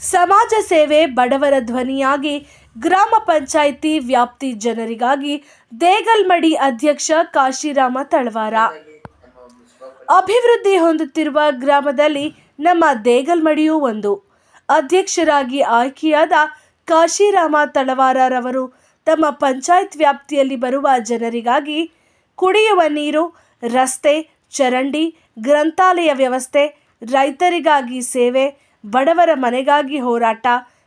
ಸಮಾಜ ಸೇವೆ ಬಡವರ ಧ್ವನಿಯಾಗಿ ಗ್ರಾಮ ಪಂಚಾಯಿತಿ ವ್ಯಾಪ್ತಿ ಜನರಿಗಾಗಿ ದೇಗಲ್ಮಡಿ ಅಧ್ಯಕ್ಷ ಕಾಶಿರಾಮ ತಳವಾರ. ಅಭಿವೃದ್ಧಿ ಹೊಂದುತ್ತಿರುವ ಗ್ರಾಮದಲ್ಲಿ ನಮ್ಮ ದೇಗಲ್ಮಡಿಯೂ ಒಂದು. ಅಧ್ಯಕ್ಷರಾಗಿ ಆಯ್ಕೆಯಾದ ಕಾಶಿರಾಮ ತಳವಾರರವರು ತಮ್ಮ ಪಂಚಾಯತ್ ವ್ಯಾಪ್ತಿಯಲ್ಲಿ ಬರುವ ಜನರಿಗಾಗಿ ಕುಡಿಯುವ ನೀರು, ರಸ್ತೆ, ಚರಂಡಿ, ಗ್ರಂಥಾಲಯ ವ್ಯವಸ್ಥೆ, ರೈತರಿಗಾಗಿ ಸೇವೆ ಬಡವರ ಮನೆಗಾಗಿ ಹೋರಾಟ,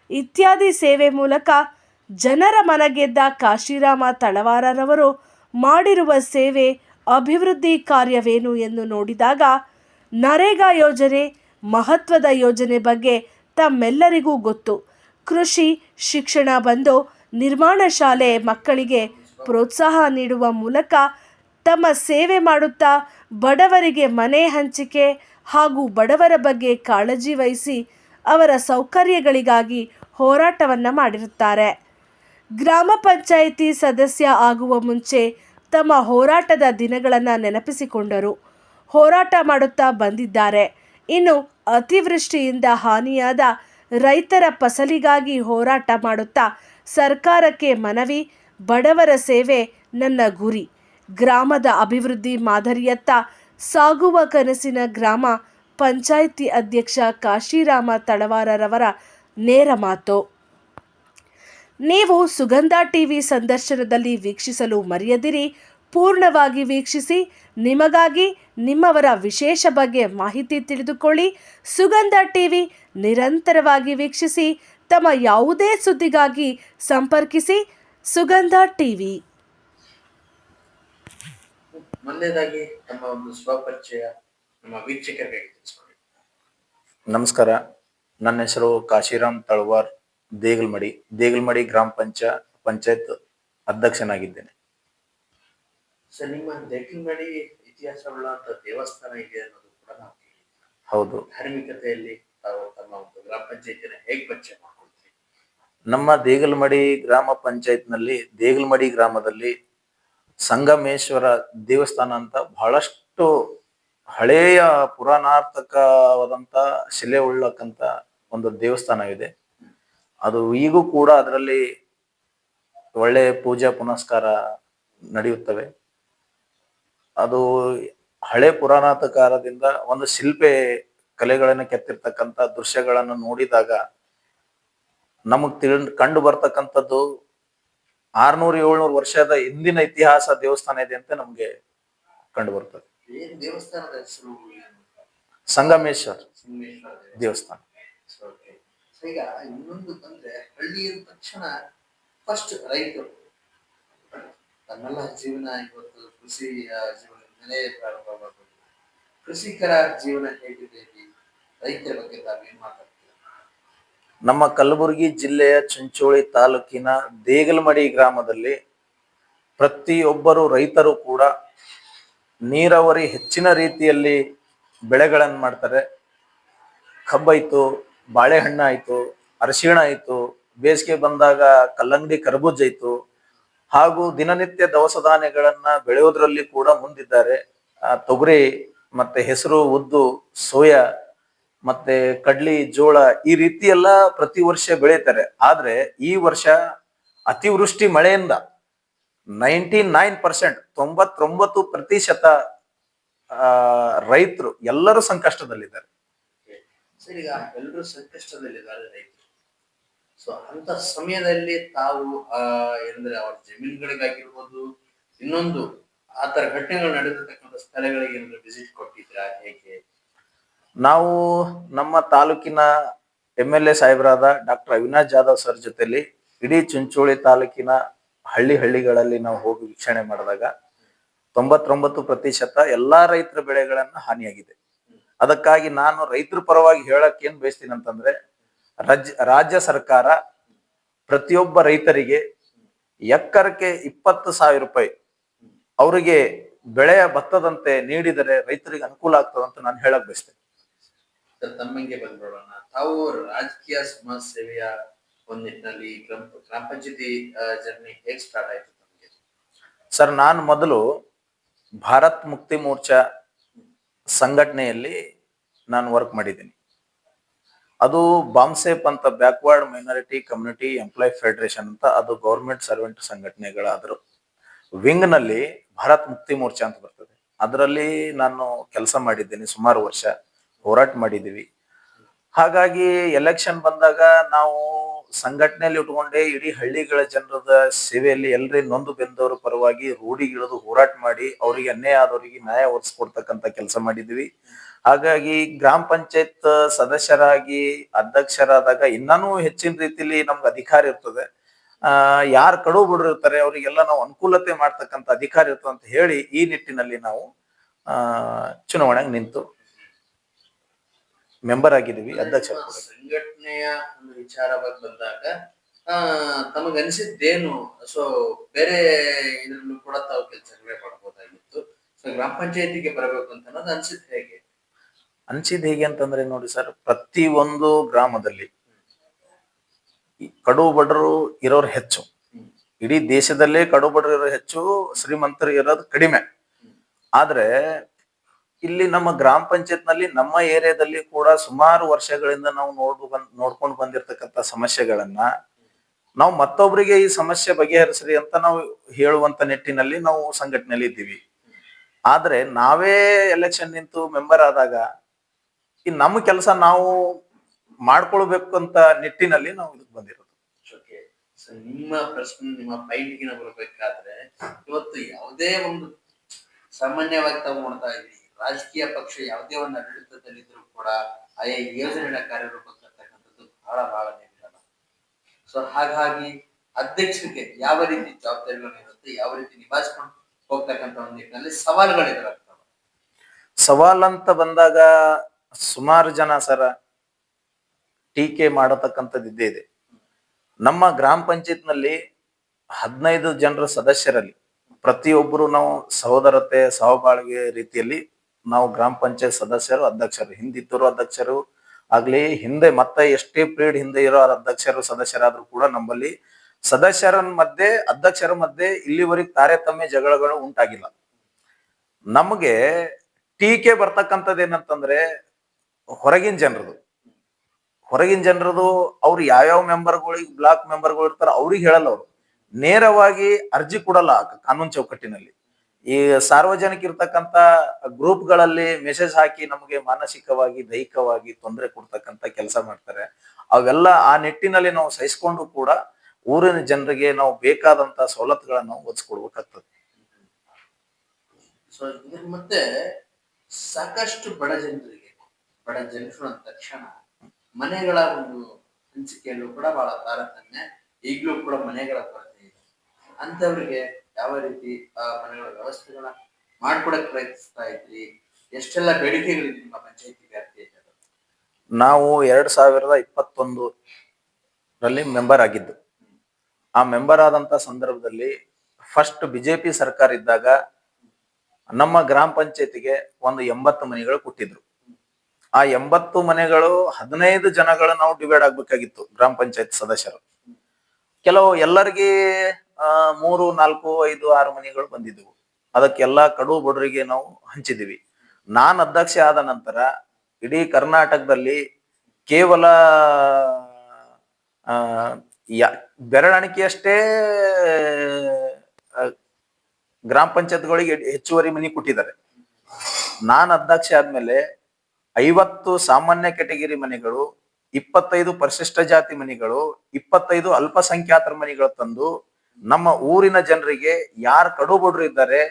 ಇತ್ಯಾದಿ ಸೇವೆ ಮೂಲಕ ಜನರ ಮನಗೆದ್ದ ಕಾಶಿರಾಮ ತಳವಾರರವರು ಮಾಡಿರುವ ಸೇವೆ ಅಭಿವೃದ್ಧಿ ಕಾರ್ಯವೇನು ಎಂದು ನೋಡಿದಾಗ, ನರೇಗಾ ಯೋಜನೆ ಮಹತ್ವದ ಯೋಜನೆ ಬಗ್ಗೆ ತಮ್ಮೆಲ್ಲರಿಗೂ ಗೊತ್ತು. ಕೃಷಿ, ಶಿಕ್ಷಣ ಬಂದು ನಿರ್ಮಾಣ ಶಾಲೆ ಮಕ್ಕಳಿಗೆ ಪ್ರೋತ್ಸಾಹ ನೀಡುವ ಮೂಲಕ ತಮ್ಮ ಸೇವೆ ಮಾಡುತ್ತಾ ಬಡವರಿಗೆ ಮನೆ ಹಂಚಿಕೆ ಹಾಗೂ ಬಡವರ ಬಗ್ಗೆ ಕಾಳಜಿ ವಹಿಸಿ ಅವರ ಸೌಕರ್ಯಗಳಿಗಾಗಿ ಹೋರಾಟವನ್ನು ಮಾಡಿರುತ್ತಾರೆ. ಗ್ರಾಮ ಪಂಚಾಯಿತಿ ಸದಸ್ಯ ಆಗುವ ಮುಂಚೆ ತಮ್ಮ ಹೋರಾಟದ ದಿನಗಳನ್ನು ನೆನಪಿಸಿಕೊಂಡರು. ಹೋರಾಟ ಮಾಡುತ್ತಾ ಬಂದಿದ್ದಾರೆ. ಇನ್ನು ಅತಿವೃಷ್ಟಿಯಿಂದ ಹಾನಿಯಾದ ರೈತರ ಫಸಲಿಗಾಗಿ ಹೋರಾಟ ಮಾಡುತ್ತಾ ಸರ್ಕಾರಕ್ಕೆ ಮನವಿ, ಬಡವರ ಸೇವೆ ನನ್ನ ಗುರಿ. ಗ್ರಾಮದ ಅಭಿವೃದ್ಧಿ ಮಾದರಿಯತ್ತ ಸಾಗುವ ಕನಸಿನ ಗ್ರಾಮ ಪಂಚಾಯಿತಿ ಅಧ್ಯಕ್ಷ ಕಾಶಿರಾಮ ತಳವಾರರವರ ನೇರ ಮಾತು. ನೀವು ಸುಗಂಧ ಟಿವಿ ಸಂದರ್ಶನದಲ್ಲಿ ವೀಕ್ಷಿಸಲು ಮರೆಯದಿರಿ. ಪೂರ್ಣವಾಗಿ ವೀಕ್ಷಿಸಿ, ನಿಮಗಾಗಿ ನಿಮ್ಮವರ ವಿಶೇಷ ಬಗ್ಗೆ ಮಾಹಿತಿ ತಿಳಿದುಕೊಳ್ಳಿ. ಸುಗಂಧ ಟಿವಿ ನಿರಂತರವಾಗಿ ವೀಕ್ಷಿಸಿ, ತಮ್ಮ ಯಾವುದೇ ಸುದ್ದಿಗಾಗಿ ಸಂಪರ್ಕಿಸಿ ಸುಗಂಧ ಟಿವಿ. ಮೊದಲನೇದಾಗಿ ತಮ್ಮ ಒಂದು ಸ್ವಪರಿಚಯ ನಮ್ಮ ವೀಕ್ಷಕರಿಗೆ ತಿಳಿಸ್ಕೊಡಿ. ನಮಸ್ಕಾರ. ನನ್ನ ಹೆಸರು ಕಾಶಿರಾಮ್ ತಳವಾರ್ ದೇಗಲ್ಮಡಿ. ದೇಗಲ್ಮಡಿ ಗ್ರಾಮ ಪಂಚ ಪಂಚಾಯತ್ ಅಧ್ಯಕ್ಷನಾಗಿದ್ದೇನೆ. ಸರ್ ನಿಮ್ಮ ದೇಗಲ್ಮಡಿ ಇತಿಹಾಸವುಳ್ಳಂತ ದೇವಸ್ಥಾನ ಇದೆ ಅನ್ನೋದು ಕೂಡ ನಾವು ಕೇಳಿದ್ವಿ. ಹೌದು. ಧಾರ್ಮಿಕತೆಯಲ್ಲಿ ತಾವು ತಮ್ಮ ಒಂದು ಗ್ರಾಮ ಪಂಚಾಯತಿನ ಹೇಗೆ ಪರಿಚಯ ಮಾಡ್ಕೊಳ್ತೀವಿ ನಮ್ಮ ದೇಗಲ್ಮಡಿ ಗ್ರಾಮ ಪಂಚಾಯತ್ನಲ್ಲಿ ದೇಗಲ್ಮಡಿ ಗ್ರಾಮದಲ್ಲಿ ಸಂಗಮೇಶ್ವರ ದೇವಸ್ಥಾನ ಅಂತ ಬಹಳಷ್ಟು ಹಳೆಯ ಪುರಾಣಾರ್ಥಕವಾದಂತ ಶಿಲೆ ಉಳ್ಳಕ್ಕಂತ ಒಂದು ದೇವಸ್ಥಾನ ಇದೆ. ಅದು ಈಗೂ ಕೂಡ ಅದರಲ್ಲಿ ಒಳ್ಳೆ ಪೂಜಾ ಪುನಸ್ಕಾರ ನಡೆಯುತ್ತವೆ. ಅದು ಹಳೆ ಪುರಾಣಾತಕಾರದಿಂದ ಒಂದು ಶಿಲ್ಪೆ ಕಲೆಗಳನ್ನು ಕೆತ್ತಿರ್ತಕ್ಕಂಥ ದೃಶ್ಯಗಳನ್ನು ನೋಡಿದಾಗ ನಮಗ್ ತಿಳ್, ಕಂಡು ಬರ್ತಕ್ಕಂಥದ್ದು ಆರ್ನೂರು ಏಳ್ನೂರು ವರ್ಷದ ಹಿಂದಿನ ಇತಿಹಾಸ ದೇವಸ್ಥಾನ ಇದೆ ಅಂತ ನಮ್ಗೆ ಕಂಡು ಬರ್ತದೆ? ಸಂಗಮೇಶ್ವರ್ ದೇವಸ್ಥಾನ. ಈಗ ಇನ್ನೊಂದು ಬಂದ್ರೆ ಹಳ್ಳಿ ಅಂದ ತಕ್ಷಣ ಫಸ್ಟ್ ರೈತರು ತನ್ನೆಲ್ಲ ಜೀವನ ಇವತ್ತು ಕೃಷಿ ಜೀವನ ಮೇಲೆ ಪ್ರಾರಂಭ ಕೃಷಿಕರ ಜೀವನ ಹೇಗಿದೆ? ರೈತರ ಬಗ್ಗೆ ತಾವೇನ್ ಮಾತಾಡ್ತೀರಾ? ನಮ್ಮ ಕಲಬುರಗಿ ಜಿಲ್ಲೆಯ ಚಿಂಚೋಳಿ ತಾಲೂಕಿನ ದೇಗಲಮಡಿ ಗ್ರಾಮದಲ್ಲಿ ಪ್ರತಿಯೊಬ್ಬರು ರೈತರು ಕೂಡ ನೀರಾವರಿ ಹೆಚ್ಚಿನ ರೀತಿಯಲ್ಲಿ ಬೆಳೆಗಳನ್ನು ಮಾಡ್ತಾರೆ. ಕಬ್ಬಾಯಿತು, ಬಾಳೆಹಣ್ಣು ಆಯಿತು, ಅರಿಶಿಣ ಆಯಿತು, ಬೇಸಿಗೆ ಬಂದಾಗ ಕಲ್ಲಂಗಡಿ, ಕರ್ಬೂಜ ಆಯಿತು, ಹಾಗೂ ದಿನನಿತ್ಯ ದವಸ ಧಾನ್ಯಗಳನ್ನ ಬೆಳೆಯೋದ್ರಲ್ಲಿ ಕೂಡ ಮುಂದಿದ್ದಾರೆ. ತೊಗರಿ ಮತ್ತೆ ಹೆಸರು, ಉದ್ದು, ಸೋಯಾ ಮತ್ತೆ ಕಡ್ಲಿ, ಜೋಳ ಈ ರೀತಿ ಎಲ್ಲ ಪ್ರತಿ ವರ್ಷ ಬೆಳೀತಾರೆ. ಆದ್ರೆ ಈ ವರ್ಷ ಅತಿವೃಷ್ಟಿ ಮಳೆಯಿಂದ ನೈಂಟಿ ನೈನ್ ಪರ್ಸೆಂಟ್, ತೊಂಬತ್ತೊಂಬತ್ತು ಪ್ರತಿಶತ ರೈತರು ಎಲ್ಲರೂ ಸಂಕಷ್ಟದಲ್ಲಿದ್ದಾರೆ. ಸರಿ ಎಲ್ಲರೂ ಸಂಕಷ್ಟದಲ್ಲಿದ್ದಾರೆ ರೈತರು. ಸೊ ಅಂತ ಸಮಯದಲ್ಲಿ ತಾವು ಏನಂದ್ರೆ ಅವ್ರ ಜಮೀನುಗಳಿಗಾಗಿರ್ಬೋದು, ಇನ್ನೊಂದು, ಆ ತರ ಘಟನೆಗಳು ನಡೆದಿರ್ತಕ್ಕಂಥ ಸ್ಥಳಗಳಿಗೆ ಏನಾದ್ರು ವಿಸಿಟ್ ಕೊಟ್ಟಿದ್ರಾ, ಹೇಗೆ? ನಾವು ನಮ್ಮ ತಾಲೂಕಿನ ಎಂ ಎಲ್ ಎ ಸಾಹೇಬರಾದ ಡಾಕ್ಟರ್ ಅವಿನಾಶ್ ಜಾಧವ್ ಸರ್ ಜೊತೆಲಿ ಇಡೀ ಚುಂಚೋಳಿ ತಾಲೂಕಿನ ಹಳ್ಳಿ ಹಳ್ಳಿಗಳಲ್ಲಿ ನಾವು ಹೋಗಿ ವೀಕ್ಷಣೆ ಮಾಡಿದಾಗ ತೊಂಬತ್ತೊಂಬತ್ತು ಪ್ರತಿಶತ ಎಲ್ಲಾ ರೈತರ ಬೆಳೆಗಳನ್ನ ಹಾನಿಯಾಗಿದೆ. ಅದಕ್ಕಾಗಿ ನಾನು ರೈತರ ಪರವಾಗಿ ಹೇಳಕ್ ಏನ್ ಬಯಸ್ತೀನಿ ಅಂತಂದ್ರೆ ರಾಜ್ಯ ರಾಜ್ಯ ಸರ್ಕಾರ ಪ್ರತಿಯೊಬ್ಬ ರೈತರಿಗೆ ಎಕ್ಕರಕ್ಕೆ ಇಪ್ಪತ್ತು ಸಾವಿರ ರೂಪಾಯಿ ಅವರಿಗೆ ಬೆಳೆಯ ಭತ್ತದಂತೆ ನೀಡಿದರೆ ರೈತರಿಗೆ ಅನುಕೂಲ ಆಗ್ತದಂತ ನಾನು ಹೇಳಕ್ ಬಯಸ್ತೇನೆ. ತಮ್ಮಂಗೆ ಬಂದ್ಬಿಡೋಣ. ತಾವು ರಾಜಕೀಯ ಸಮಾಜ ಸೇವೆಯ ಒಂದ್ ನಿಟ್ಟಿನಲ್ಲಿ ಗ್ರಾಮ ಗ್ರಾಮ ಪಂಚಾಯತಿ ಜರ್ನಿ ಹೇಗ್ ಸ್ಟಾರ್ಟ್ ಆಯ್ತು ತಮಗೆ? ಸರ್, ನಾನು ಮೊದಲು ಭಾರತ್ ಮುಕ್ತಿ ಮೋರ್ಚಾ ಸಂಘಟನೆಯಲ್ಲಿ ನಾನು ವರ್ಕ್ ಮಾಡಿದ್ದೀನಿ. ಅದು ಬಾಂಬ್ಸೇಪ್ ಅಂತ backward minority community employ federation ಅಂತ ಅದು ಗೌರ್ಮೆಂಟ್ ಸರ್ವೆಂಟ್ ಸಂಘಟನೆಗಳಾದ್ರು. ವಿಂಗ್ನಲ್ಲಿ ಭಾರತ್ ಮುಕ್ತಿ ಮೋರ್ಚಾ ಅಂತ ಬರ್ತದೆ. ಅದರಲ್ಲಿ ನಾನು ಕೆಲಸ ಮಾಡಿದ್ದೇನೆ ಸುಮಾರು ವರ್ಷ. ಹೋರಾಟ ಮಾಡಿದ್ದೀವಿ. ಹಾಗಾಗಿ ಎಲೆಕ್ಷನ್ ಬಂದಾಗ ನಾವು ಸಂಘಟನೆಯಲ್ಲಿ ಇಟ್ಕೊಂಡೆ ಇಡೀ ಹಳ್ಳಿಗಳ ಜನರದ ಸೇವೆಯಲ್ಲಿ ಎಲ್ಲರಿ ನೊಂದು ಬೆಂದವರ ಪರವಾಗಿ ರೂಢಿಗಿಳಿದು ಹೋರಾಟ ಮಾಡಿ ಅವರಿಗೆ ಅನ್ಯಾಯ ಆದವರಿಗೆ ನ್ಯಾಯ ಒದಗಿಸ್ಕೊಡ್ತಕ್ಕಂತ ಕೆಲಸ ಮಾಡಿದ್ವಿ ಹಾಗಾಗಿ ಗ್ರಾಮ ಪಂಚಾಯತ್ ಸದಸ್ಯರಾಗಿ ಅಧ್ಯಕ್ಷರಾದಾಗ ಇನ್ನೂ ಹೆಚ್ಚಿನ ರೀತಿಲಿ ನಮ್ಗೆ ಅಧಿಕಾರ ಇರ್ತದೆ. ಆ, ಯಾರು ಕಡು ಬಿಡಿರ್ತಾರೆ ಅವರಿಗೆಲ್ಲ ನಾವು ಅನುಕೂಲತೆ ಮಾಡ್ತಕ್ಕಂಥ ಅಧಿಕಾರ ಇರ್ತದೆ ಅಂತ ಹೇಳಿ ಈ ನಿಟ್ಟಿನಲ್ಲಿ ನಾವು ಚುನಾವಣೆಗೆ ನಿಂತು ಮೆಂಬರ್ ಆಗಿದ್ದೀವಿ ಅಧ್ಯಕ್ಷ. ಸಂಘಟನೆಯ ಒಂದು ವಿಚಾರವಾಗಿ ಬಂದಾಗ ತಮಗನಿಸಿದ್ದೇನು? ಸೊ ಬೇರೆ ಇದ್ರಲ್ಲೂ ಕೂಡ ತಾವು ಕೆಲಸಗಳೇ ಮಾಡ್ಬೋದಾಗಿತ್ತು. ಸೊ ಗ್ರಾಮ ಪಂಚಾಯತಿಗೆ ಬರಬೇಕು ಅಂತ ಅನ್ನೋದು ಅನ್ಸಿದ್ ಹೇಗೆ? ಅನ್ಸಿದ್ ಹೇಗೆ ಅಂತಂದ್ರೆ ನೋಡಿ ಸರ್ ಪ್ರತಿ ಒಂದು ಗ್ರಾಮದಲ್ಲಿ ಕಡು ಬಡರು ಇರೋರು ಹೆಚ್ಚು. ಇಡೀ ದೇಶದಲ್ಲೇ ಕಡು ಬಡರು ಇರೋ ಹೆಚ್ಚು ಶ್ರೀಮಂತರು ಇರೋದು ಕಡಿಮೆ. ಆದ್ರೆ ಇಲ್ಲಿ ನಮ್ಮ ಗ್ರಾಮ ಪಂಚಾಯತ್ನಲ್ಲಿ ನಮ್ಮ ಏರಿಯಾದಲ್ಲಿ ಕೂಡ ಸುಮಾರು ವರ್ಷಗಳಿಂದ ನಾವು ನೋಡ್ ಬಂದ್, ನೋಡ್ಕೊಂಡು ಬಂದಿರತಕ್ಕಂತ ಸಮಸ್ಯೆಗಳನ್ನ ನಾವು ಮತ್ತೊಬ್ಬರಿಗೆ ಈ ಸಮಸ್ಯೆ ಬಗೆಹರಿಸ್ರಿ ಅಂತ ನಾವು ಹೇಳುವಂತ ನಿಟ್ಟಿನಲ್ಲಿ ನಾವು ಸಂಘಟನೆಯಲ್ಲಿ ಇದ್ದೀವಿ. ಆದ್ರೆ ನಾವೇ ಎಲೆಕ್ಷನ್ ನಿಂತು ಮೆಂಬರ್ ಆದಾಗ ಈ ನಮ್ಮ ಕೆಲಸ ನಾವು ಮಾಡ್ಕೊಳ್ಬೇಕು ಅಂತ ನಿಟ್ಟಿನಲ್ಲಿ ನಾವು ಇದಕ್ಕೆ ಬಂದಿರೋದು. ನಿಮ್ಮ ಪ್ರಶ್ನೆ, ನಿಮ್ಮ ಪೈಂಟಿಗೆ ಬರ್ಬೇಕಾದ್ರೆ ಇವತ್ತು ಯಾವುದೇ ಒಂದು ಸಾಮಾನ್ಯವಾಗಿ ತಗೊಂಡ್ತಾ ಇದ್ದೀವಿ ರಾಜಕೀಯ ಪಕ್ಷ ಯಾವುದೇ ಒಂದು ಆಡಳಿತದಲ್ಲಿದ್ರೂ ಕೂಡ ಆಯಾ ಯೋಜನೆಗಳ ಕಾರ್ಯರೂಪಕ್ಕೆ ತರ್ತಕ್ಕಂಥದ್ದು ಬಹಳ ಬಹಳ ನಿಧಾನ ಸೊ ಹಾಗಾಗಿ ಅಧ್ಯಕ್ಷರಿಗೆ ಯಾವ ರೀತಿ ಜವಾಬ್ದಾರಿಗಳು ಇರುತ್ತೆ, ಯಾವ ರೀತಿ ನಿಭಾಯಿಸ್ಕೊಂಡು ಹೋಗ್ತಕ್ಕಂಥ ಒಂದು ನಿಟ್ಟಿನಲ್ಲಿ ಸವಾಲುಗಳು ಎದುರಾಗ್ತವೆ. ಅಂತ ಬಂದಾಗ ಸುಮಾರು ಜನ ಸರ ಟೀಕೆ ಮಾಡತಕ್ಕಂಥದ್ದು ಇದ್ದೇ ಇದೆ. ನಮ್ಮ ಗ್ರಾಮ ಪಂಚಾಯತ್ನಲ್ಲಿ ಹದಿನೈದು ಜನರ ಸದಸ್ಯರಲ್ಲಿ ಪ್ರತಿಯೊಬ್ಬರು ನಾವು ಸಹೋದರತೆ, ಸಹಬಾಳ್ವೆ ರೀತಿಯಲ್ಲಿ ನಾವು ಗ್ರಾಮ ಪಂಚಾಯತ್ ಸದಸ್ಯರು, ಅಧ್ಯಕ್ಷರು ಹಿಂದಿದ್ದರು ಅಧ್ಯಕ್ಷರು ಆಗ್ಲಿ, ಹಿಂದೆ ಮತ್ತೆ ಎಷ್ಟೇ ಪೀರಿಯಡ್ ಹಿಂದೆ ಇರೋ ಅಧ್ಯಕ್ಷರು, ಸದಸ್ಯರಾದ್ರೂ ಕೂಡ ನಮ್ಮಲ್ಲಿ ಸದಸ್ಯರ ಮಧ್ಯೆ, ಅಧ್ಯಕ್ಷರ ಮಧ್ಯೆ ಇಲ್ಲಿವರೆಗೆ ತಾರತಮ್ಯ ಜಗಳಗಳು ಉಂಟಾಗಿಲ್ಲ. ನಮಗೆ ಟೀಕೆ ಬರ್ತಕ್ಕಂಥದ್ದು ಏನಂತಂದ್ರೆ ಹೊರಗಿನ ಜನರದು. ಹೊರಗಿನ ಜನರದು ಅವ್ರು ಯಾವ್ಯಾವ ಮೆಂಬರ್ಗಳಿಗೆ, ಬ್ಲಾಕ್ ಮೆಂಬರ್ಗಳು ಇರ್ತಾರ ಅವ್ರಿಗೆ ಹೇಳಲ್ಲ ಅವರು. ನೇರವಾಗಿ ಅರ್ಜಿ ಕೊಡಲ್ಲ ಕಾನೂನು ಚೌಕಟ್ಟಿನಲ್ಲಿ. ಈ ಸಾರ್ವಜನಿಕ ಇರ್ತಕ್ಕಂಥ ಗ್ರೂಪ್ಗಳಲ್ಲಿ ಮೆಸೇಜ್ ಹಾಕಿ ನಮಗೆ ಮಾನಸಿಕವಾಗಿ, ದೈಹಿಕವಾಗಿ ತೊಂದರೆ ಕೊಡ್ತಕ್ಕಂತ ಕೆಲಸ ಮಾಡ್ತಾರೆ. ಅವೆಲ್ಲ ಆ ನಿಟ್ಟಿನಲ್ಲಿ ನಾವು ಸಹಿಸ್ಕೊಂಡು ಕೂಡ ಊರಿನ ಜನರಿಗೆ ನಾವು ಬೇಕಾದಂತ ಸವಲತ್ತುಗಳನ್ನು ಒದಸ್ಕೊಡ್ಬೇಕಾಗ್ತದೆ ಸೊ ಮತ್ತೆ ಸಾಕಷ್ಟು ಬಡ ಜನರಿಗೆ, ಬಡ ಜನರು ಅಂದ ತಕ್ಷಣ ಮನೆಗಳ ಒಂದು ಹಂಚಿಕೆಯಲ್ಲೂ ಕೂಡ ಬಹಳ ತಾರತಮ್ಯ, ಈಗಲೂ ಕೂಡ ಮನೆಗಳ ಕೊರತೆ ಇದೆ. ಅಂತವ್ರಿಗೆ ಯಾವ ರೀತಿ, ಆ ಮನೆಗಳ ವ್ಯವಸ್ಥೆಗಳ ಮಾಡ್ಕೊಡಕ್ ಪ್ರಯತ್ನಿಸ್ತಾ ಇದ್ರಿ? ಎಷ್ಟೆಲ್ಲ ಬೇಡಿಕೆಗಳಿದೆ ನಿಮ್ಮ ಪಂಚಾಯತಿ ವ್ಯಾಪ್ತಿಯಲ್ಲಿ ನಾವು ಎರಡ್ ಸಾವಿರದ ಇಪ್ಪತ್ತೊಂದು ರಲ್ಲಿ ಮೆಂಬರ್ ಆಗಿದ್ದು. ಆ ಮೆಂಬರ್ ಆದಂತ ಸಂದರ್ಭದಲ್ಲಿ ಫಸ್ಟ್ ಬಿಜೆಪಿ ಸರ್ಕಾರ ಇದ್ದಾಗ ನಮ್ಮ ಗ್ರಾಮ ಪಂಚಾಯತಿಗೆ ಒಂದು ಎಂಬತ್ತು ಮನೆಗಳು ಕೊಟ್ಟಿದ್ರು. ಆ ಎಂಬತ್ತು ಮನೆಗಳು ಹದಿನೈದು ಜನಗಳು ನಾವು ಡಿವೈಡ್ ಆಗ್ಬೇಕಾಗಿತ್ತು ಗ್ರಾಮ ಪಂಚಾಯತ್ ಸದಸ್ಯರು. ಕೆಲವು ಎಲ್ಲರಿಗೆ ಮೂರು, ನಾಲ್ಕು, ಐದು, ಆರು ಮನೆಗಳು ಬಂದಿದ್ವು. ಅದಕ್ಕೆಲ್ಲ ಕಡು ಬಡವರಿಗೆ ನಾವು ಹಂಚಿದ್ದೀವಿ ನಾನ್ ಅಧ್ಯಕ್ಷ ಆದ ನಂತರ ಇಡೀ ಕರ್ನಾಟಕದಲ್ಲಿ ಕೇವಲ, ಆ ಬೆರಳಿಕೆಯಷ್ಟೇ ಗ್ರಾಮ ಪಂಚಾಯತ್ಗಳಿಗೆ ಹೆಚ್ಚುವರಿ ಮನಿ ಕೊಟ್ಟಿದ್ದಾರೆ. ನಾನ್ ಅಧ್ಯಕ್ಷ ಆದ್ಮೇಲೆ ಐವತ್ತು ಸಾಮಾನ್ಯ ಕೆಟಗಿರಿ ಮನೆಗಳು, ಇಪ್ಪತ್ತೈದು ಪರಿಶಿಷ್ಟ ಜಾತಿ ಮನೆಗಳು, ಇಪ್ಪತ್ತೈದು ಅಲ್ಪಸಂಖ್ಯಾತರ ಮನೆಗಳು ತಂದು ನಮ್ಮ ಊರಿನ ಜನರಿಗೆ ಯಾರು ಕಡು ಬಡ್ರು ಇದ್ದಾರೆ,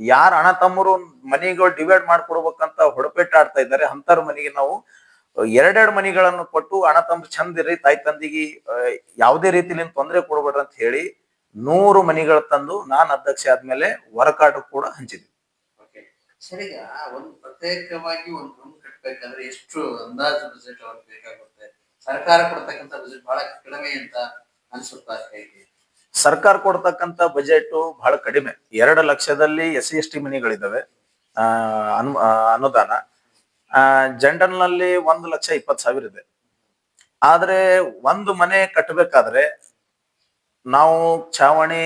ಯಾರ ಅಣ್ಣ ತಮ್ಮರು ಮನೆಗಳು ಡಿವೈಡ್ ಮಾಡ್ಕೊಡ್ಬೇಕಂತ ಹೊಡಪೆಟ್ಟ ಆಡ್ತಾ ಇದ್ದಾರೆ ಅಂತವ್ರ ಮನೆಗೆ ನಾವು ಎರಡೆರಡು ಮನೆಗಳನ್ನು ಕೊಟ್ಟು ಅಣ್ಣ ತಮ್ಮ ಚಂದಿರಿ ತಾಯಿ ತಂದಿಗೆ ಯಾವುದೇ ರೀತಿಲಿ ತೊಂದರೆ ಕೊಡ್ಬೇಡ್ರಿ ಅಂತ ಹೇಳಿ ನೂರು ಮನೆಗಳು ತಂದು ನಾನು ಅಧ್ಯಕ್ಷ ಆದ್ಮೇಲೆ ಹೊರಕಾಟು ಕೂಡ ಹಂಚಿದ್ವಿ. ಸರಿ ಒಂದು ಪ್ರತ್ಯೇಕವಾಗಿ ಒಂದು ರೂಮ್ ಎಷ್ಟು ಅಂದಾಜು ಬಜೆಟ್ ಅವ್ರಿಗೆ ಬೇಕಾಗುತ್ತೆ? ಸರ್ಕಾರ ಕೊಡ್ತಕ್ಕಂಥ ಬಜೆಟ್ ಬಹಳ ಕಡಿಮೆ ಅಂತ ಅನ್ಸುತ್ತಾ ಹೇಗೆ? ಸರ್ಕಾರ ಕೊಡ್ತಕ್ಕಂತ ಬಜೆಟ್ ಬಹಳ ಕಡಿಮೆ. ಎರಡು ಲಕ್ಷದಲ್ಲಿ ಎಸ್ ಸಿ ಎಸ್ ಟಿ ಮನಿಗಳಿದ್ದಾವೆ ಅನುದಾನ. ಜನರಲ್ನಲ್ಲಿ ಒಂದು ಲಕ್ಷ ಇಪ್ಪತ್ತು ಸಾವಿರ ಇದೆ. ಆದ್ರೆ ಒಂದು ಮನೆ ಕಟ್ಟಬೇಕಾದ್ರೆ ನಾವು ಛಾವಣಿ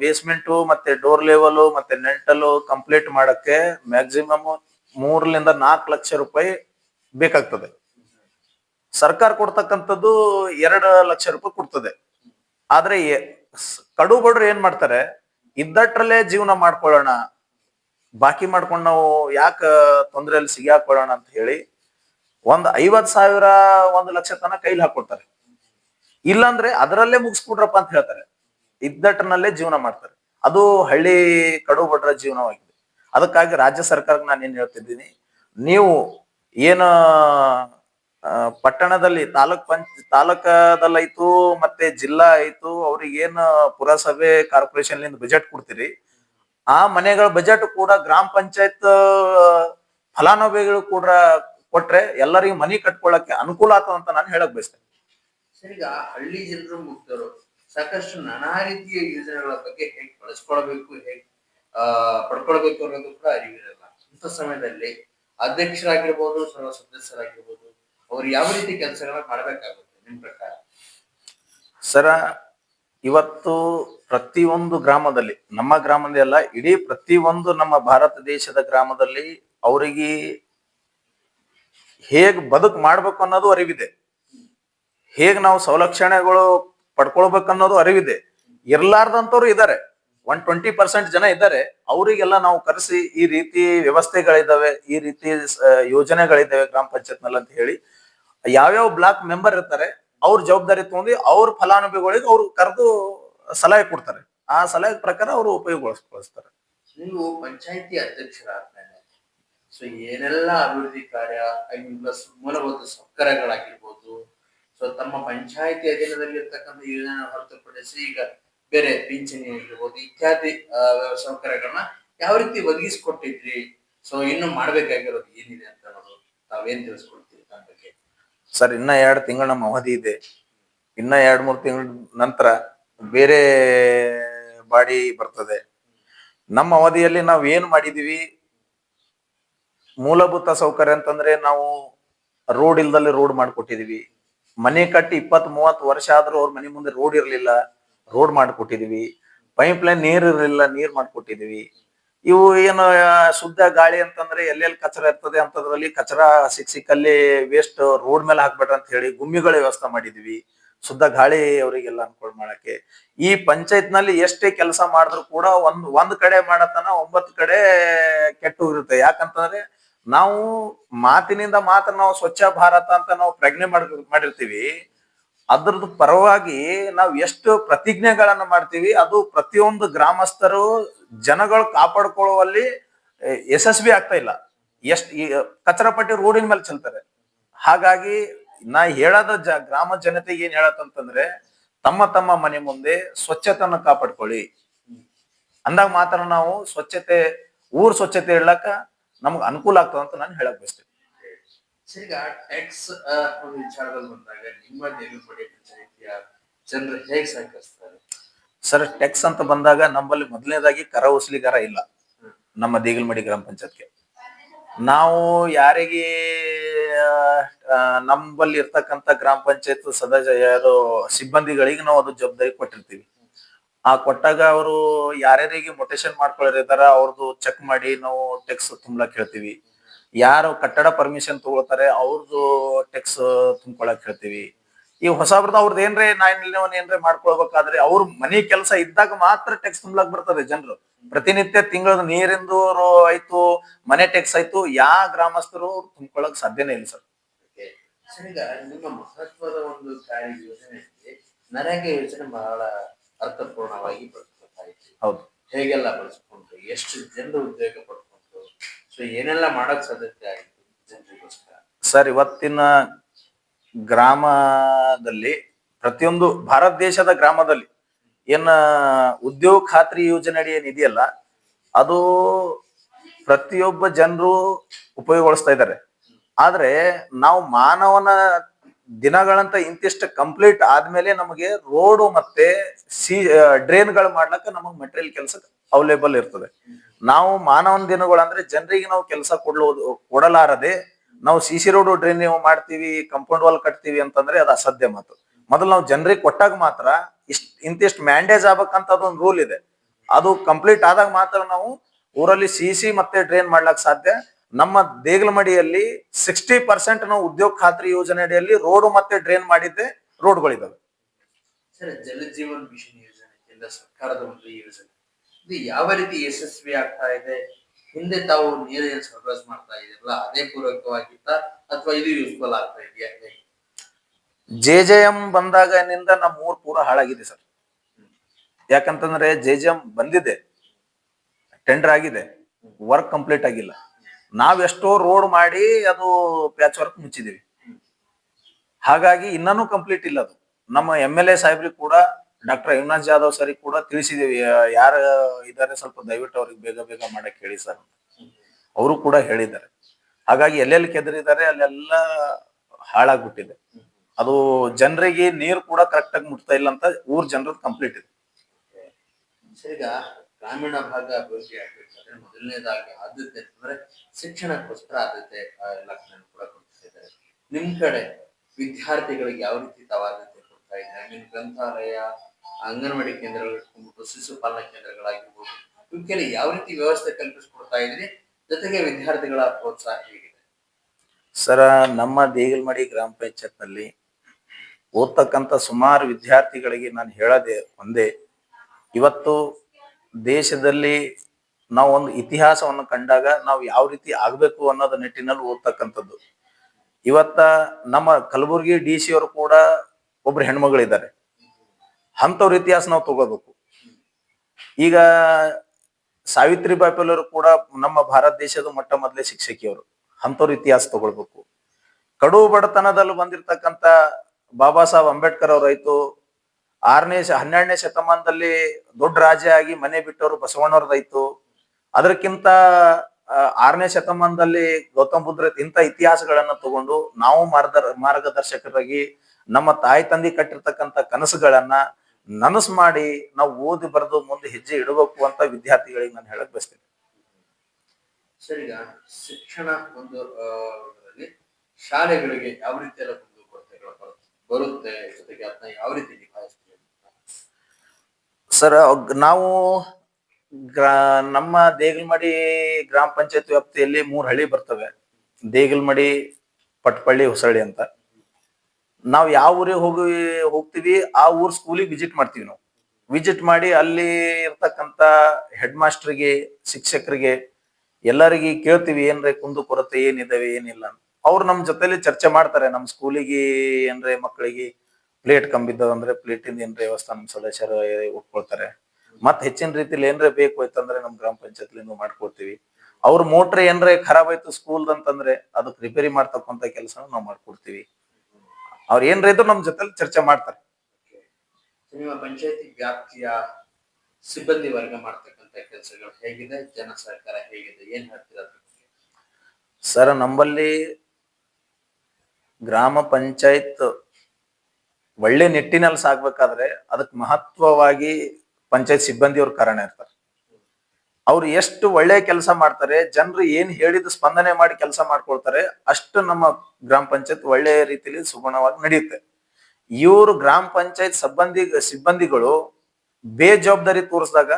ಬೇಸ್ಮೆಂಟು ಮತ್ತೆ ಡೋರ್ ಲೆವೆಲ್ ಮತ್ತೆ ನೆಂಟಲು ಕಂಪ್ಲೀಟ್ ಮಾಡಕ್ಕೆ ಮ್ಯಾಕ್ಸಿಮಮ್ ಮೂರರಿಂದ ನಾಲ್ಕು ಲಕ್ಷ ರೂಪಾಯಿ ಬೇಕಾಗ್ತದೆ. ಸರ್ಕಾರ ಕೊಡ್ತಕ್ಕಂಥದ್ದು ಎರಡು ಲಕ್ಷ ರೂಪಾಯಿ ಕೊಡ್ತದೆ. ಆದ್ರೆ ಕಡು ಬಡ್ರು ಏನ್ ಮಾಡ್ತಾರೆ? ಇದ್ದಟ್ರಲ್ಲೇ ಜೀವನ ಮಾಡ್ಕೊಳ್ಳೋಣ. ಬಾಕಿ ಮಾಡ್ಕೊಂಡು ನಾವು ಯಾಕ ತೊಂದರೆಯಲ್ಲಿ ಸಿಗಾಕೊಳ್ಳೋಣ ಅಂತ ಹೇಳಿ ಒಂದ್ ಐವತ್ ಸಾವಿರ ಒಂದ್ ಲಕ್ಷ ತನ ಕೈಲಿ ಹಾಕೊಡ್ತಾರೆ. ಇಲ್ಲಾಂದ್ರೆ ಅದರಲ್ಲೇ ಮುಗಿಸ್ಬಿಡ್ರಪ್ಪ ಅಂತ ಹೇಳ್ತಾರೆ. ಇದ್ದಟ್ರನಲ್ಲೇ ಜೀವನ ಮಾಡ್ತಾರೆ. ಅದು ಹಳ್ಳಿ ಕಡು ಬಡ್ರ ಜೀವನವಾಗಿದೆ. ಅದಕ್ಕಾಗಿ ರಾಜ್ಯ ಸರ್ಕಾರಕ್ಕೆ ನಾನು ಏನ್ ಹೇಳ್ತಿದ್ದೀನಿ, ನೀವು ಏನು ಪಟ್ಟಣದಲ್ಲಿ ತಾಲೂಕ್ ಪಂಚ್, ತಾಲೂಕದಲ್ಲೈತು ಮತ್ತೆ ಜಿಲ್ಲಾ ಆಯ್ತು ಅವ್ರಿಗೆ ಏನ್ ಪುರಸಭೆ ಕಾರ್ಪೊರೇಷನ್ ಲಿಂದ ಬಜೆಟ್ ಕೊಡ್ತೀರಿ. ಆ ಮನೆಗಳ ಬಜೆಟ್ ಕೂಡ ಗ್ರಾಮ ಪಂಚಾಯತ್ ಫಲಾನುಭವಿಗಳು ಕೂಡ ಕೊಟ್ರೆ ಎಲ್ಲರಿಗೂ ಮನಿ ಕಟ್ಕೊಳ್ಳಕ್ಕೆ ಅನುಕೂಲ ಆಗ್ತದ ಅಂತ ನಾನು ಹೇಳಕ್ ಬಯಸ್ತೇನೆ. ಸರಿ ಹಳ್ಳಿ ಜನರು ಮುಕ್ತರು ಸಾಕಷ್ಟು ನಾನಾ ರೀತಿಯ ಯೋಜನೆಗಳ ಬಗ್ಗೆ ಹೇಗೆ ಬಳಸ್ಕೊಳ್ಬೇಕು, ಹೇಗೆ ಪಡ್ಕೊಳ್ಬೇಕು ಅನ್ನೋದು ಕೂಡ ಅರಿವಿರಲ್ಲ. ಇಂಥ ಸಮಯದಲ್ಲಿ ಅಧ್ಯಕ್ಷರಾಗಿರ್ಬೋದು, ಸರ್ವ ಸದಸ್ಯರಾಗಿರ್ಬೋದು ಅವ್ರು ಯಾವ ರೀತಿ ಕೆಲಸಗಳನ್ನ ಮಾಡಬೇಕಾಗುತ್ತೆ ನಿಮ್ ಪ್ರಕಾರ? ಸರ, ಇವತ್ತು ಪ್ರತಿಯೊಂದು ಗ್ರಾಮದಲ್ಲಿ, ನಮ್ಮ ಗ್ರಾಮದಲ್ಲಿ ಅಲ್ಲ, ಇಡೀ ಪ್ರತಿಯೊಂದು ನಮ್ಮ ಭಾರತ ದೇಶದ ಗ್ರಾಮದಲ್ಲಿ ಅವರಿಗೆ ಹೇಗ್ ಬದುಕು ಮಾಡ್ಬೇಕು ಅನ್ನೋದು ಅರಿವಿದೆ. ಹೇಗ್ ನಾವು ಸೌಲಕ್ಷಣೆಗಳು ಪಡ್ಕೊಳ್ಬೇಕು ಅನ್ನೋದು ಅರಿವಿದೆ. ಇರ್ಲಾರ್ದಂತವ್ರು ಇದ್ದಾರೆ ಒನ್ ಟ್ವೆಂಟಿ ಪರ್ಸೆಂಟ್ ಜನ ಇದ್ದಾರೆ ಅವರಿಗೆಲ್ಲ ನಾವು ಕರೆಸಿ ಈ ರೀತಿ ವ್ಯವಸ್ಥೆಗಳಿದಾವೆ, ಈ ರೀತಿ ಯೋಜನೆಗಳಿದಾವೆ ಗ್ರಾಮ ಪಂಚಾಯತ್ನಲ್ಲಿ ಅಂತ ಹೇಳಿ. ಯಾವ್ಯಾವ ಬ್ಲಾಕ್ ಮೆಂಬರ್ ಇರ್ತಾರೆ, ಅವ್ರ ಜವಾಬ್ದಾರಿ ತಗೊಂಡು ಅವ್ರ ಫಲಾನುಭವಿಗಳಿಗೆ ಅವ್ರು ಕರೆದು ಸಲಹೆ ಕೊಡ್ತಾರೆ. ಆ ಸಲಹೆ ಪ್ರಕಾರ ಅವರು ಉಪಯೋಗಗೊಳಿಸ್ಕೊಳಿಸ್ತಾರೆ ನೀವು ಪಂಚಾಯತಿ ಅಧ್ಯಕ್ಷರಾದ್ಮೇಲೆ, ಸೊ ಏನೆಲ್ಲ ಅಭಿವೃದ್ಧಿ ಕಾರ್ಯ ಪ್ಲಸ್ ಮೂಲಭೂತ ಸೌಕರ್ಯಗಳಾಗಿರ್ಬೋದು, ಸೊ ತಮ್ಮ ಪಂಚಾಯತಿ ಅಧೀನದಲ್ಲಿ ಇರ್ತಕ್ಕಂಥ ಯೋಜನೆ ಹೊರತುಪಡಿಸಿ ಈಗ ಬೇರೆ ಪಿಂಚಣಿ ಆಗಿರ್ಬೋದು ಇತ್ಯಾದಿ ಸೌಕರ್ಯಗಳನ್ನ ಯಾವ ರೀತಿ ಒದಗಿಸ್ಕೊಟ್ಟಿದ್ರಿ? ಸೊ ಇನ್ನು ಮಾಡ್ಬೇಕಾಗಿರೋದು ಏನಿದೆ ಅಂತ ಅನ್ನೋದು ತಾವೇನ್ ಬಗ್ಗೆ ಸರ್, ಇನ್ನ ಎರಡು ತಿಂಗಳ ನಮ್ಮ ಅವಧಿ ಇದೆ. ಇನ್ನ ಎರಡ್ ಮೂರು ತಿಂಗಳ ನಂತರ ಬೇರೆ ಬಾಡಿ ಬರ್ತದೆ. ನಮ್ಮ ಅವಧಿಯಲ್ಲಿ ನಾವು ಏನ್ ಮಾಡಿದೀವಿ? ಮೂಲಭೂತ ಸೌಕರ್ಯ ಅಂತಂದ್ರೆ ನಾವು ರೋಡ್ ಇಲ್ದಲ್ಲಿ ರೋಡ್ ಮಾಡ್ಕೊಟ್ಟಿದೀವಿ. ಮನೆ ಕಟ್ಟಿ ಇಪ್ಪತ್ ಮೂವತ್ತು ವರ್ಷ ಆದ್ರೂ ಅವ್ರ ಮನೆ ಮುಂದೆ ರೋಡ್ ಇರ್ಲಿಲ್ಲ, ರೋಡ್ ಮಾಡ್ಕೊಟ್ಟಿದೀವಿ. ಪೈಪ್ ಲೈನ್ ನೀರ್ ಇರಲಿಲ್ಲ, ನೀರ್ ಮಾಡ್ಕೊಟ್ಟಿದೀವಿ. ಇವು ಏನು ಶುದ್ಧ ಗಾಳಿ ಅಂತಂದ್ರೆ ಎಲ್ಲೆಲ್ಲಿ ಕಚರ ಇರ್ತದೆ ಅಂತದ್ರಲ್ಲಿ ಕಚರ ಸಿಕ್ ಸಿಕ್ಕಲ್ಲಿ ವೇಸ್ಟ್ ರೋಡ್ ಮೇಲೆ ಹಾಕ್ಬೇಡ್ರಿ ಅಂತ ಹೇಳಿ ಗುಮ್ಮಿಗಳ ವ್ಯವಸ್ಥೆ ಮಾಡಿದ್ವಿ. ಶುದ್ಧ ಗಾಳಿ ಅವರಿಗೆಲ್ಲ ಅನುಕೂಲ ಮಾಡಕ್ಕೆ. ಈ ಪಂಚಾಯತ್ನಲ್ಲಿ ಎಷ್ಟೇ ಕೆಲಸ ಮಾಡಿದ್ರು ಕೂಡ ಒಂದ್ ಒಂದ್ ಕಡೆ ಮಾಡತನ ಒಂಬತ್ತು ಕಡೆ ಕೆಟ್ಟು ಇರುತ್ತೆ. ಯಾಕಂತಂದ್ರೆ ನಾವು ಮಾತಿನಿಂದ ಮಾತ್ರ ನಾವು ಸ್ವಚ್ಛ ಭಾರತ ಅಂತ ನಾವು ಪ್ರಜ್ಞೆ ಮಾಡ್ ಮಾಡಿರ್ತೀವಿ. ಅದ್ರದ್ದು ಪರವಾಗಿ ನಾವು ಎಷ್ಟು ಪ್ರತಿಜ್ಞೆಗಳನ್ನ ಮಾಡ್ತೀವಿ, ಅದು ಪ್ರತಿಯೊಂದು ಗ್ರಾಮಸ್ಥರು ಜನಗಳು ಕಾಪಾಡ್ಕೊಳ್ಳುವಲ್ಲಿ ಯಶಸ್ವಿ ಆಗ್ತಾ ಇಲ್ಲ. ಎಷ್ಟು, ಈ ಕಚರ ಪಟ್ಟಿ ರೋಡಿನ ಮೇಲೆ ಚೆಲ್ತಾರೆ. ಹಾಗಾಗಿ ನಾ ಹೇಳದ ಜ, ಗ್ರಾಮ ಜನತೆಗೆ ಏನ್ ಹೇಳತ್ತಂತಂದ್ರೆ, ತಮ್ಮ ತಮ್ಮ ಮನೆ ಮುಂದೆ ಸ್ವಚ್ಛತೆಯನ್ನ ಕಾಪಾಡ್ಕೊಳ್ಳಿ. ಅಂದಾಗ ಮಾತ್ರ ನಾವು ಸ್ವಚ್ಛತೆ, ಊರ್ ಸ್ವಚ್ಛತೆ ಇಡ್ಲಕ್ಕ ನಮ್ಗೆ ಅನುಕೂಲ ಆಗ್ತದಂತ ನಾನು ಹೇಳಕ್ ಬಯಸ್ತೇನೆ. ಸರ್ ಈಗ ಟ್ಯಾಕ್ಸ್ ಒಂದು ವಿಚಾರದಲ್ಲಿ ಬಂದಾಗ ನಿಮ್ಮ ದೇವಿಪಡಿ ಪಂಚಾಯಿತಿಯ ಜನರು ಹೇಗೆ ಸಹಕರಿಸ್ತಾರೆ? ಸರ್ ಟೆಕ್ಸ್ ಅಂತ ಬಂದಾಗ ನಮ್ಮಲ್ಲಿ ಮೊದಲನೇದಾಗಿ ಕರ ವಸೂಲಿಗಾರ ಇಲ್ಲ. ನಮ್ಮ ದೇಗಲ್ಮಡಿ ಗ್ರಾಮ ಪಂಚಾಯತ್ಗೆ. ನಾವು ಯಾರಿಗೆ ನಮ್ಮಲ್ಲಿ ಇರ್ತಕ್ಕಂಥ ಗ್ರಾಮ ಪಂಚಾಯತ್ ಸದಸ್ಯ ಯಾರು ಸಿಬ್ಬಂದಿಗಳಿಗೆ ನಾವು ಅದು ಜವಾಬ್ದಾರಿ ಕೊಟ್ಟಿರ್ತೀವಿ. ಆ ಕೊಟ್ಟಾಗ ಅವರು ಯಾರ್ಯಾರಿಗೆ ಮೊಟೇಶನ್ ಮಾಡ್ಕೊಳ್ಳಿರ್ತಾರ ಅವ್ರದ್ದು ಚೆಕ್ ಮಾಡಿ ನಾವು ಟೆಕ್ಸ್ ತುಂಬಲಾಕ್ ಹೇಳ್ತೀವಿ. ಯಾರು ಕಟ್ಟಡ ಪರ್ಮಿಷನ್ ತಗೊಳ್ತಾರೆ ಅವ್ರದ್ದು ಟೆಕ್ಸ್ ತುಂಬ್ಕೊಳಕ್ ಹೇಳ್ತೀವಿ. ಈ ಹೊಸಬ್ರದ್ದು ಅವ್ರದ್ದು ಏನ್ರೆ ನಾಯಿನ ಏನ್ರಿ ಏನ್ರೆ ಮಾಡ್ಕೊಳ್ಬೇಕಾದ್ರೆ ಅವ್ರ ಮನೆ ಕೆಲಸ ಇದ್ದಾಗ ಮಾತ್ರ ಟ್ಯಾಕ್ಸ್ ತುಂಬಲಾಕ್ ಬರ್ತದೆ ಜನರು. ಪ್ರತಿನಿತ್ಯ ತಿಂಗಳ ನೀರಿಂದು ಆಯ್ತು ಮನೆ ಟ್ಯಾಕ್ಸ್ ಆಯ್ತು ಯಾ ಗ್ರಾಮಸ್ಥರು ತುಂಬ್ಕೊಳಕ್ ಸಾಧ್ಯನೇ ಇಲ್ಲ ಸರ್. ನಿಮ್ಮ ಮಹತ್ವದ ಒಂದು ಕಾರ್ಯ ನರೇಗಾ ಯೋಜನೆ ಬಹಳ ಅರ್ಥಪೂರ್ಣವಾಗಿ ಬಳಸ್ಕೊತಾ ಇತ್ತು ಹೌದು. ಹೇಗೆಲ್ಲ ಬಳಸ್ಕೊಂಡ್ರು? ಎಷ್ಟು ಜನರು ಉದ್ಯೋಗ ಪಡ್ಕೊಂಡ್ರು? ಏನೆಲ್ಲ ಮಾಡಕ್ ಸಾಧ್ಯತೆ ಆಯ್ತು ಜನರಿಗೋಸ್ಕರ? ಸರ್, ಇವತ್ತಿನ ಗ್ರಾಮದಲ್ಲಿ ಪ್ರತಿಯೊಂದು ಭಾರತ ದೇಶದ ಗ್ರಾಮದಲ್ಲಿ ಏನ, ಉದ್ಯೋಗ ಖಾತ್ರಿ ಯೋಜನೆ ಅಡಿ ಏನಿದೆಯಲ್ಲ ಅದು ಪ್ರತಿಯೊಬ್ಬ ಜನರು ಉಪಯೋಗಿಸ್ತಾ ಇದ್ದಾರೆ. ಆದ್ರೆ ನಾವು ಮಾನವನ ದಿನಗಳಂತ ಇಂತಿಷ್ಟು ಕಂಪ್ಲೀಟ್ ಆದ್ಮೇಲೆ ನಮಗೆ ರೋಡು ಮತ್ತೆ ಸಿ ಡ್ರೈನ್ಗಳು ಮಾಡ್ಲಕ್ಕ ನಮಗ್ ಮೆಟೀರಿಯಲ್ ಕೆಲಸ ಅವೈಲೇಬಲ್ ಇರ್ತದೆ. ನಾವು ಮಾನವನ ದಿನಗಳು ಅಂದ್ರೆ ಜನರಿಗೆ ನಾವು ಕೆಲಸ ಕೊಡ್ಲೋದು, ಕೊಡಲಾರದೆ ನಾವು ಸಿ ಸಿ ರೋಡ್ ಡ್ರೈನ್ ಮಾಡ್ತೀವಿ ಕಂಪೌಂಡ್ ವಾಲ್ ಕಟ್ತೀವಿ ಅಂತಂದ್ರೆ ಅದು ಅಸಾಧ್ಯ ಮಾತು. ಮೊದಲು ನಾವು ಜನರಿಗೆ ಕೊಟ್ಟಾಗ ಮಾತ್ರ ಇಷ್ಟ, ಇಂತಿಷ್ಟು ಮ್ಯಾಂಡೇಜ್ ಆಗ್ಬೇಕಂತ ಅದೊಂದು ರೂಲ್ ಇದೆ. ಅದು ಕಂಪ್ಲೀಟ್ ಆದಾಗ ಮಾತ್ರ ನಾವು ಊರಲ್ಲಿ ಸಿ ಸಿ ಮತ್ತೆ ಡ್ರೈನ್ ಮಾಡ್ಲಕ್ ಸಾಧ್ಯ. ನಮ್ಮ ದೇಗಲಮಡಿಯಲ್ಲಿ ಸಿಕ್ಸ್ಟಿ ಪರ್ಸೆಂಟ್ ನಾವು ಉದ್ಯೋಗ ಖಾತ್ರಿ ಯೋಜನೆ ಅಡಿಯಲ್ಲಿ ರೋಡ್ ಮತ್ತೆ ಡ್ರೈನ್ ಮಾಡಿದ್ದೆ ರೋಡ್ಗಳಿದಾವೆ ಜಲ ಜೀವನ್ ಮಿಷನ್ ಯೋಜನೆ ಸರ್ಕಾರದ ಒಂದು ಯೋಜನೆ. ಇದು ಯಾವ ರೀತಿ ಯಶಸ್ವಿ ಆಗ್ತಾ ಇದೆ? ಹಿಂದೆ ತಾವು ನೀರೇನು ಸರ್ಪ್ರೈಸ್ ಮಾಡ್ತಾ ಇದ್ರಲ್ಲ ಅದೇ ಪೂರಕವಾಗಿತ್ತ ಅಥವಾ ಇದು ಯೂಸ್ಫುಲ್ ಆಗ್ತಾ ಇದೆಯಾ? ಜೆ ಜೆ ಎಂ ಬಂದಾಗನಿಂದ ನಮ್ಮ ಊರ್ ಪೂರ ಹಾಳಾಗಿದೆ ಸರ್. ಯಾಕಂತಂದ್ರೆ ಜೆ ಜೆ ಎಂ ಬಂದಿದೆ ಟೆಂಡರ್ ಆಗಿದೆ ವರ್ಕ್ ಕಂಪ್ಲೀಟ್ ಆಗಿಲ್ಲ. ನಾವೆಷ್ಟೋ ರೋಡ್ ಮಾಡಿ ಅದು ಪ್ಯಾಚ್ ವರ್ಕ್ ಮುಚ್ಚಿದೀವಿ. ಹಾಗಾಗಿ ಇನ್ನೂ ಕಂಪ್ಲೀಟ್ ಇಲ್ಲ ಅದು. ನಮ್ಮ ಎಂ ಎಲ್ ಎ ಸಾಹೇಬ್ರಿಗೆ ಕೂಡ ಡಾಕ್ಟರ್ ಅವಿನಾಶ್ ಜಾಧವ್ ಸರಿ ಕೂಡ ತಿಳಿಸಿದೀವಿ ಯಾರ ಇದಾರೆ ಸ್ವಲ್ಪ ದಯವಿಟ್ಟು ಅವ್ರಿಗೆ ಬೇಗ ಬೇಗ ಮಾಡಕ್ ಹೇಳಿ ಸರ್ ಅವರು ಕೂಡ ಹೇಳಿದ್ದಾರೆ. ಹಾಗಾಗಿ ಎಲ್ಲೆಲ್ಲಿ ಕೆದರಿದ್ದಾರೆ ಅಲ್ಲೆಲ್ಲ ಹಾಳಾಗ್ಬಿಟ್ಟಿದೆ. ಅದು ಜನರಿಗೆ ನೀರು ಕೂಡ ಕರೆಕ್ಟ್ ಆಗಿ ಮುಟ್ತಾ ಇಲ್ಲ ಅಂತ ಊರ್ ಜನರ ಕಂಪ್ಲೀಟ್ ಇದೆ. ಗ್ರಾಮೀಣ ಭಾಗ ಅಭಿವೃದ್ಧಿ ಆಗ್ಬೇಕಾದ್ರೆ ಮೊದಲನೇದಾಗಿ ಆದ್ಯತೆ ಅಂದ್ರೆ ಶಿಕ್ಷಣಕ್ಕೋಸ್ಕರ ಆದ್ಯತೆ ಇಲಾಖೆಯನ್ನು ಕೂಡ ಕೊಡ್ತಿದ್ದಾರೆ ನಿಮ್ ಕಡೆ ವಿದ್ಯಾರ್ಥಿಗಳಿಗೆ ಯಾವ ರೀತಿ ತಾವು ಆದ್ಯತೆ ಕೊಡ್ತಾ ಇದ್ದಾರೆ? ಗ್ರಂಥಾಲಯ ಅಂಗನವಾಡಿ ಕೇಂದ್ರಗಳು ಶಿಶುಪಾಲನಾ ಕೇಂದ್ರಗಳಾಗಿರ್ಬೋದು. ಇವಕ್ಕೆಲ್ಲ ಯಾವ ರೀತಿ ವ್ಯವಸ್ಥೆ ಕಲ್ಪಿಸ್ಕೊಡ್ತಾ ಇದ್ರಿ? ಜೊತೆಗೆ ವಿದ್ಯಾರ್ಥಿಗಳ ಪ್ರೋತ್ಸಾಹ ಹೇಗಿದೆ? ಸರ, ನಮ್ಮ ದೇಗಲ್ಮಡಿ ಗ್ರಾಮ ಪಂಚಾಯತ್ನಲ್ಲಿ ಓದ್ತಕ್ಕಂತ ಸುಮಾರು ವಿದ್ಯಾರ್ಥಿಗಳಿಗೆ ನಾನು ಹೇಳದೆ ಒಂದೇ, ಇವತ್ತು ದೇಶದಲ್ಲಿ ನಾವು ಒಂದು ಇತಿಹಾಸವನ್ನು ಕಂಡಾಗ ನಾವು ಯಾವ ರೀತಿ ಆಗ್ಬೇಕು ಅನ್ನೋದ ನಿಟ್ಟಿನಲ್ಲಿ ಓದ್ತಕ್ಕಂಥದ್ದು. ಇವತ್ತ ನಮ್ಮ ಕಲಬುರಗಿ ಡಿ ಸಿ ಅವರು ಕೂಡ ಒಬ್ರು ಹೆಣ್ಮಗಳಿದ್ದಾರೆ. ಅಂಥವ್ರ ಇತಿಹಾಸ ನಾವು ತಗೋಬೇಕು. ಈಗ ಸಾವಿತ್ರಿ ಫುಲೆರು ಕೂಡ ನಮ್ಮ ಭಾರತ ದೇಶದ ಮೊಟ್ಟ ಮೊದಲೇ ಶಿಕ್ಷಕಿಯವರು. ಅಂಥವ್ರ ಇತಿಹಾಸ ತಗೊಳ್ಬೇಕು. ಕಡು ಬಡತನದಲ್ಲಿ ಬಂದಿರತಕ್ಕಂತ ಬಾಬಾ ಸಾಹೇಬ್ ಅಂಬೇಡ್ಕರ್ ಅವರಾಯ್ತು ಆರನೇ ಹನ್ನೆರಡನೇ ಶತಮಾನದಲ್ಲಿ ದೊಡ್ಡ ರಾಜ ಆಗಿ ಮನೆ ಬಿಟ್ಟವರು ಬಸವಣ್ಣವ್ರದಾಯ್ತು ಅದಕ್ಕಿಂತ ಆರನೇ ಶತಮಾನದಲ್ಲಿ ಗೌತಮ್ ಬುದ್ಧರ ಇಂಥ ಇತಿಹಾಸಗಳನ್ನ ತಗೊಂಡು ನಾವು ಮಾರ್ಗದರ್, ಮಾರ್ಗದರ್ಶಕರಾಗಿ ನಮ್ಮ ತಾಯಿ ತಂದೆ ಕಟ್ಟಿರ್ತಕ್ಕಂಥ ಕನಸುಗಳನ್ನ ನನಸು ಮಾಡಿ ನಾವು ಓದಿ ಬರೆದು ಮುಂದೆ ಹೆಜ್ಜೆ ಇಡಬೇಕು ಅಂತ ವಿದ್ಯಾರ್ಥಿಗಳಿಗೆ ನಾನು ಹೇಳಕ್ ಬಯಸ್ತೇನೆ. ಸರ್ ಶಿಕ್ಷಣ ಒಂದು ಶಾಲೆಗಳಿಗೆ ಯಾವ ರೀತಿ ಎಲ್ಲ ಕೊರತೆಗಳು ಬರುತ್ತೆ? ಜೊತೆಗೆ ಅದನ್ನ ಯಾವ ರೀತಿ ನಿಭಾಯಿಸ್ತೀವಿ ಸರ್ ನಾವು ಗ್ರಾ ನಮ್ಮ ದೇಗಲ್ಮಡಿ ಗ್ರಾಮ ಪಂಚಾಯತ್ ವ್ಯಾಪ್ತಿಯಲ್ಲಿ ಮೂರು ಹಳ್ಳಿ ಬರ್ತವೆ. ದೇಗಲ್ಮಡಿ ಪಟ್ಪಳ್ಳಿ ಹೊಸಳ್ಳಿ ಅಂತ. ನಾವು ಯಾವ ಊರಿಗೆ ಹೋಗಿ, ಹೋಗ್ತೀವಿ, ಆ ಊರ್ ಸ್ಕೂಲಿಗೆ ವಿಸಿಟ್ ಮಾಡ್ತೀವಿ ನಾವು. ವಿಸಿಟ್ ಮಾಡಿ ಅಲ್ಲಿ ಇರ್ತಕ್ಕಂತ ಹೆಡ್ ಮಾಸ್ಟರ್ಗೆ ಶಿಕ್ಷಕರಿಗೆ ಎಲ್ಲರಿಗೆ ಕೇಳ್ತೀವಿ, ಏನ್ರೆ ಕುಂದು ಕೊರತೆ ಏನಿದಾವೆ, ಏನಿಲ್ಲ ಅವ್ರು ನಮ್ ಜೊತೆಲಿ ಚರ್ಚೆ ಮಾಡ್ತಾರೆ, ನಮ್ ಸ್ಕೂಲಿಗೆ ಏನ್ರೆ ಮಕ್ಕಳಿಗೆ ಪ್ಲೇಟ್ ಕಂಬಿದ್ದಂದ್ರೆ ಪ್ಲೇಟಿಂದ ಏನ್ರೆ ವ್ಯವಸ್ಥೆ ನಮ್ ಸದಸ್ಯರು ಉಟ್ಕೊಳ್ತಾರೆ. ಮತ್ ಹೆಚ್ಚಿನ ರೀತಿಲಿ ಏನ್ರೆ ಬೇಕು ಆಯ್ತಂದ್ರೆ ನಮ್ ಗ್ರಾಮ ಪಂಚಾಯತ್ಲಿಂದ ಮಾಡ್ಕೊಡ್ತೀವಿ. ಅವ್ರ ಮೋಟ್ರ್ ಏನ್ರೆ ಖರಾಬ್ ಆಯ್ತು ಸ್ಕೂಲ್ ಅಂತಂದ್ರೆ ಅದಕ್ಕೆ ರಿಪೇರಿ ಮಾಡ್ತಕ್ಕಂತ ಕೆಲಸ ನಾವು ಮಾಡ್ಕೊಡ್ತೀವಿ. ಅವ್ರ ಏನ್ರ ಇದ್ರು ನಮ್ ಜೊತೆಲಿ ಚರ್ಚೆ ಮಾಡ್ತಾರೆ. ನಿಮ್ಮ ಪಂಚಾಯತಿ ವ್ಯಾಪ್ತಿಯ ಸಿಬ್ಬಂದಿ ವರ್ಗ ಮಾಡ್ತಕ್ಕಂತ ಕೆಲಸಗಳು ಹೇಗಿದೆ? ಜನ ಸರ್ಕಾರ ಹೇಗಿದೆ? ಏನ್ ಹೇಳ್ತೀರಾ? ಸರ್ ನಮ್ಮಲ್ಲಿ ಗ್ರಾಮ ಪಂಚಾಯತ್ ಒಳ್ಳೆ ನಿಟ್ಟಿನಲ್ಲಿ ಸಾಗ್ಬೇಕಾದ್ರೆ ಅದಕ್ಕೆ ಮಹತ್ವವಾಗಿ ಪಂಚಾಯತ್ ಸಿಬ್ಬಂದಿಯವ್ರ ಕಾರಣ ಇರ್ತಾರೆ. ಅವ್ರು ಎಷ್ಟು ಒಳ್ಳೆ ಕೆಲಸ ಮಾಡ್ತಾರೆ, ಜನರು ಏನ್ ಹೇಳಿದ ಸ್ಪಂದನೆ ಮಾಡಿ ಕೆಲಸ ಮಾಡ್ಕೊಳ್ತಾರೆ, ಅಷ್ಟು ನಮ್ಮ ಗ್ರಾಮ ಪಂಚಾಯತ್ ಒಳ್ಳೆ ರೀತಿಯಲ್ಲಿ ಸುಗುಣವಾಗಿ ನಡೆಯುತ್ತೆ. ಇವರು ಗ್ರಾಮ ಪಂಚಾಯತ್ ಸಿಬ್ಬಂದಿ, ಸಿಬ್ಬಂದಿಗಳು ಬೇಜವಾಬ್ದಾರಿ ತೋರಿಸಿದಾಗ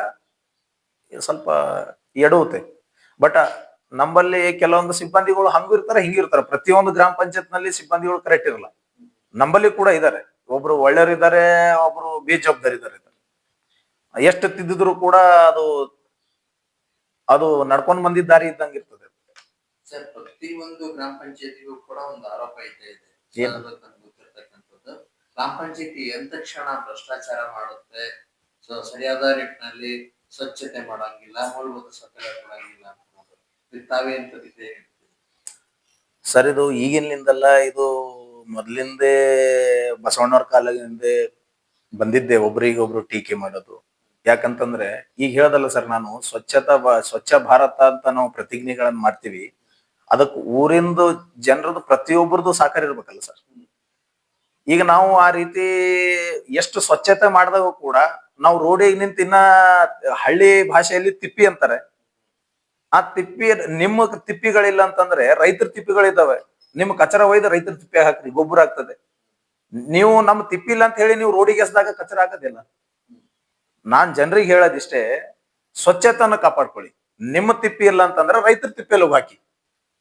ಸ್ವಲ್ಪ ಎಡವುತ್ತೆ. ಬಟ್ ನಮ್ಮಲ್ಲಿ ಕೆಲವೊಂದು ಸಿಬ್ಬಂದಿಗಳು ಹಂಗೂ ಇರ್ತಾರೆ, ಹಿಂಗೂ ಇರ್ತಾರೆ. ಪ್ರತಿಯೊಂದು ಗ್ರಾಮ ಪಂಚಾಯತ್ನಲ್ಲಿ ಸಿಬ್ಬಂದಿಗಳು ಕರೆಕ್ಟ್ ಇರಲ್ಲ. ನಮ್ಮಲ್ಲಿ ಕೂಡ ಇದ್ದಾರೆ. ಒಬ್ರು ಒಳ್ಳೆಯವ್ರು ಇದ್ದಾರೆ ಒಬ್ರು ಬೇಜವಾಬ್ದಾರಿ ಇದ್ದಾರೆ ಎಷ್ಟು ತಿದ್ದಿದ್ರು ಕೂಡ ಅದು ಅದು ನಡ್ಕೊಂಡ್ ಬಂದಿದ್ದ ದಾರಿ ಇದ್ದಂಗೆ ಇರ್ತದೆ. ಸರ್ ಪ್ರತಿ ಒಂದು ಗ್ರಾಮ ಪಂಚಾಯತಿಗೂ ಕೂಡ ಒಂದು ಆರೋಪ ಇದ್ದೇ ಇದೆ. ಏನು? ಗೊತ್ತಿರ್ತಕ್ಕಂಥದ್ದು. ಗ್ರಾಮ ಪಂಚಾಯತಿ ಎಂತ ಕ್ಷಣ ಭ್ರಷ್ಟಾಚಾರ ಮಾಡುತ್ತೆ. ಸೊ ಸರಿಯಾದ ನಿಟ್ಟಿನಲ್ಲಿ ಸ್ವಚ್ಛತೆ ಮಾಡಂಗಿಲ್ಲ ಮೂಲಭೂತ ಸೌಕರ್ಯ ಕೊಡಂಗಿಲ್ಲ ಅಂತ ಅನ್ನೋದು. ಇದಕ್ಕೆ ಸರ್ ಇದು ಈಗಿನಿಂದಲ್ಲ ಇದು ಮೊದ್ಲಿಂದೇ ಬಸವಣ್ಣವ್ರ ಕಾಲದಿಂದೇ ಬಂದಿದ್ದೆ ಒಬ್ರಿಗೊಬ್ರು ಟೀಕೆ ಮಾಡೋದು. ಯಾಕಂತಂದ್ರೆ ಈಗ ಹೇಳ್ದಲ್ಲ ಸರ್ ನಾನು ಸ್ವಚ್ಛತಾ ಸ್ವಚ್ಛ ಭಾರತ ಅಂತ ನಾವು ಪ್ರತಿಜ್ಞೆಗಳನ್ನ ಮಾಡ್ತೀವಿ. ಅದಕ್ಕೆ ಊರಿಂದು ಜನರದ್ದು ಪ್ರತಿಯೊಬ್ಬರದು ಸಾಕಾರ ಇರ್ಬೇಕಲ್ಲ ಸರ್. ಈಗ ನಾವು ಆ ರೀತಿ ಎಷ್ಟು ಸ್ವಚ್ಛತೆ ಮಾಡಿದಾಗ ಕೂಡ ನಾವು ರೋಡಿಗೆ ನಿಂತ ಇನ್ನ ಹಳ್ಳಿ ಭಾಷೆಯಲ್ಲಿ ತಿಪ್ಪಿ ಅಂತಾರೆ. ಆ ತಿಪ್ಪಿ ನಿಮ್ಮ ತಿಪ್ಪಿಗಳಿಲ್ಲ ಅಂತಂದ್ರೆ ರೈತರ ತಿಪ್ಪಿಗಳಿದ್ದಾವೆ ನಿಮ್ಮ ಕಚರ ಒಯ್ದು ರೈತರ ತಿಪ್ಪಿ ಹಾಕ್ರಿ, ಗೊಬ್ಬರ ಆಗ್ತದೆ ನೀವು ನಮ್ಮ ತಿಪ್ಪಿ ಇಲ್ಲ ಅಂತ ಹೇಳಿ ನೀವು ರೋಡಿಗೆ ಎಸ್ದಾಗ ಕಚರ ಆಗೋದಿಲ್ಲ ನಾನ್ ಜನರಿಗೆ ಹೇಳೋದಿಷ್ಟೇ ಸ್ವಚ್ಛತನ ಕಾಪಾಡ್ಕೊಳ್ಳಿ. ನಿಮ್ಮ ತಿಪ್ಪಿ ಇಲ್ಲ ಅಂತಂದ್ರೆ ರೈತರ ತಿಪ್ಪಿಯಲ್ಲಿ ಹೋಗಿ ಹಾಕಿ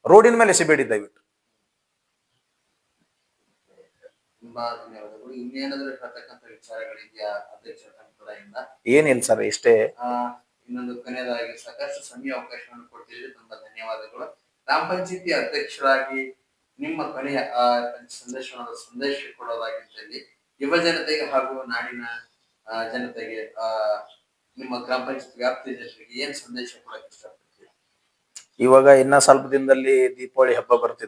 ರೋಡಿನ ಮೇಲೆ ಎಸಿಬೇಡಿ ದಯವಿಟ್ಟು. ಏನಿಲ್ಲ ಸರ್ ಇಷ್ಟೇ. ಇನ್ನೊಂದು ಕೊನೆಯದಾಗಿ ಸಾಕಷ್ಟು ಸಮಯ ಅವಕಾಶವನ್ನು ಕೊಡ್ತೀವಿ ತುಂಬಾ ಧನ್ಯವಾದಗಳು. ಗ್ರಾಮ ಪಂಚಾಯತಿ ಅಧ್ಯಕ್ಷರಾಗಿ ನಿಮ್ಮ ಕೊನೆಯ ಸಂದೇಶವನ್ನು ಸಂದೇಶ ಕೊಡೋದಾಗಿದ್ದಲ್ಲಿ ಯುವ ಜನತೆಗೆ ಹಾಗೂ ನಾಡಿನ ಜನತೆಗೆ, ಆ, ನಿಮ್ಮ ಗ್ರಾಮ ಪಂಚಾಯತ್ ವ್ಯಾಪ್ತಿಯ ಜನರಿಗೆ ಏನ್ ಸಂದೇಶ ಕೊಡಕ್ಕೆ ಇಷ್ಟಪಡ್ತೀವಿ ಇವಾಗ ಇನ್ನ ಸ್ವಲ್ಪ ದಿನದಲ್ಲಿ ದೀಪಾವಳಿ ಹಬ್ಬ ಬರ್ತಿದೆ